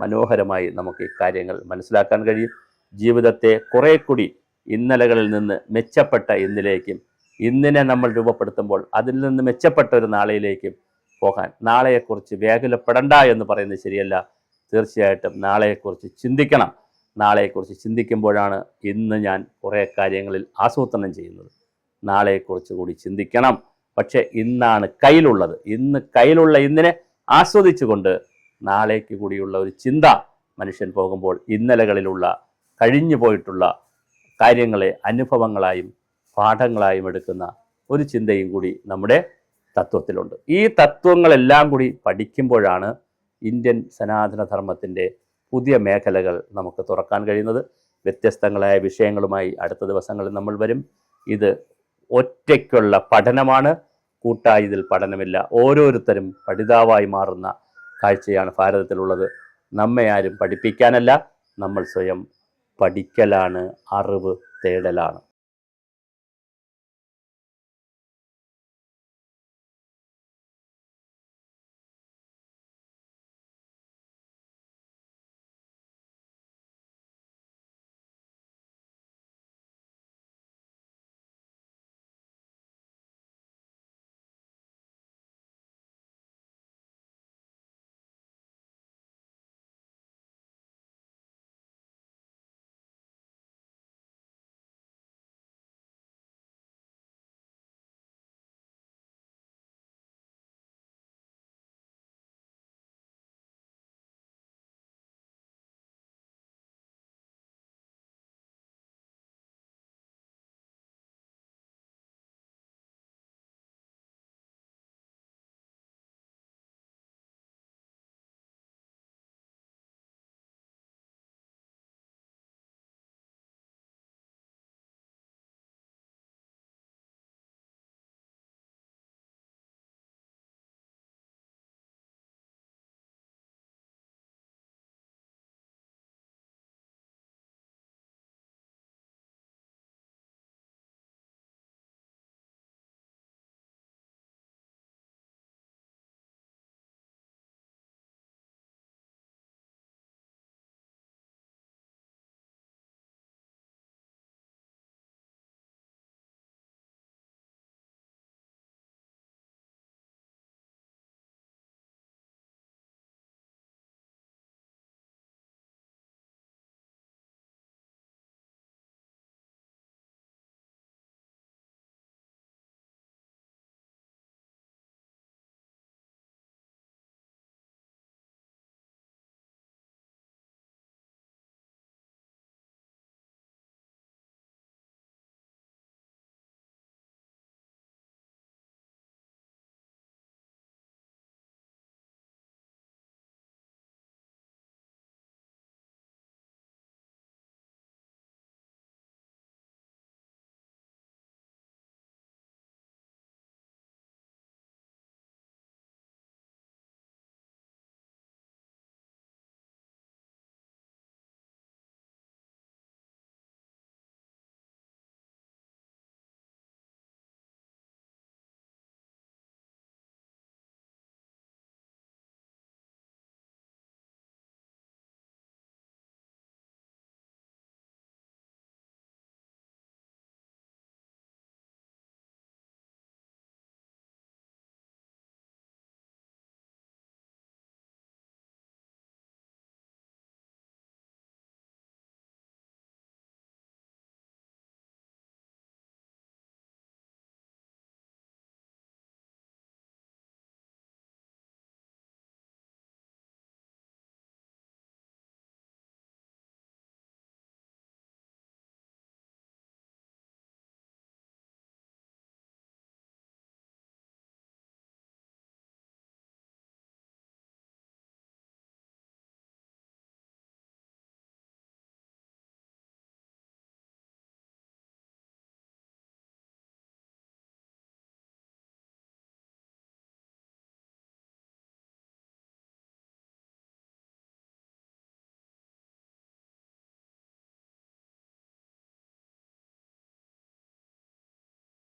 മനോഹരമായി നമുക്ക് ഈ കാര്യങ്ങൾ മനസ്സിലാക്കാൻ കഴിയും. ജീവിതത്തെ കുറേ കൂടി ഇന്നലകളിൽ നിന്ന് മെച്ചപ്പെട്ട ഇന്നിലേക്കും ഇന്നിനെ നമ്മൾ രൂപപ്പെടുത്തുമ്പോൾ അതിൽ നിന്ന് മെച്ചപ്പെട്ട ഒരു നാളെയിലേക്കും പോകാൻ. നാളെയെക്കുറിച്ച് വ്യാകുലപ്പെടണ്ട എന്ന് പറയുന്നത് ശരിയല്ല. തീർച്ചയായിട്ടും നാളെയെക്കുറിച്ച് ചിന്തിക്കണം. നാളെയെക്കുറിച്ച് ചിന്തിക്കുമ്പോഴാണ് ഇന്ന് ഞാൻ കുറേ കാര്യങ്ങളിൽ ആസൂത്രണം ചെയ്യുന്നത്. നാളെയെക്കുറിച്ച് കൂടി ചിന്തിക്കണം. പക്ഷേ ഇന്നാണ് കയ്യിലുള്ളത്. ഇന്ന് കയ്യിലുള്ള ഇന്നിനെ ആസ്വദിച്ചുകൊണ്ട് നാളേക്ക് കൂടിയുള്ള ഒരു ചിന്ത മനുഷ്യൻ പോകുമ്പോൾ ഇന്നലകളിലുള്ള കഴിഞ്ഞു പോയിട്ടുള്ള കാര്യങ്ങളെ അനുഭവങ്ങളായും പാഠങ്ങളായും എടുക്കുന്ന ഒരു ചിന്തയും കൂടി നമ്മുടെ തത്വത്തിലുണ്ട്. ഈ തത്വങ്ങളെല്ലാം കൂടി പഠിക്കുമ്പോഴാണ് ഇന്ത്യൻ സനാതനധർമ്മത്തിന്റെ പുതിയ മേഖലകൾ നമുക്ക് തുറക്കാൻ കഴിയുന്നത്. വ്യത്യസ്തങ്ങളായ വിഷയങ്ങളുമായി അടുത്ത ദിവസങ്ങളിൽ നമ്മൾ വരും. ഇത് ഒറ്റയ്ക്കുള്ള പഠനമാണ്. കൂട്ടായി ഇതിൽ പഠനമില്ല. ഓരോരുത്തരും പഠിതാവായി മാറുന്ന കാഴ്ചയാണ് ഭാരതത്തിലുള്ളത്. നമ്മെ ആരും പഠിപ്പിക്കാനല്ല. നമ്മൾ സ്വയം പഠിക്കലാണ് അറിവ് തേടലാണ്.